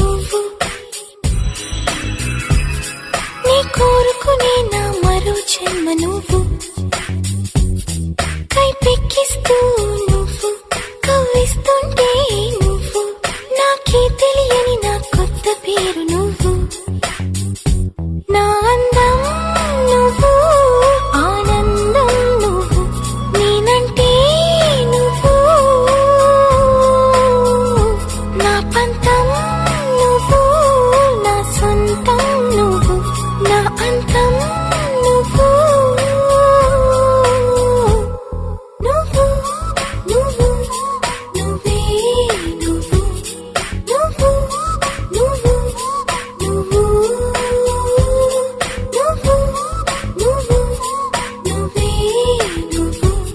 నువ్వు. నీ కోరుకునే నా నువ్వు. కవ్విస్తుంటే నువ్వు. నాకే తెలియని నా కొత్త పేరును la la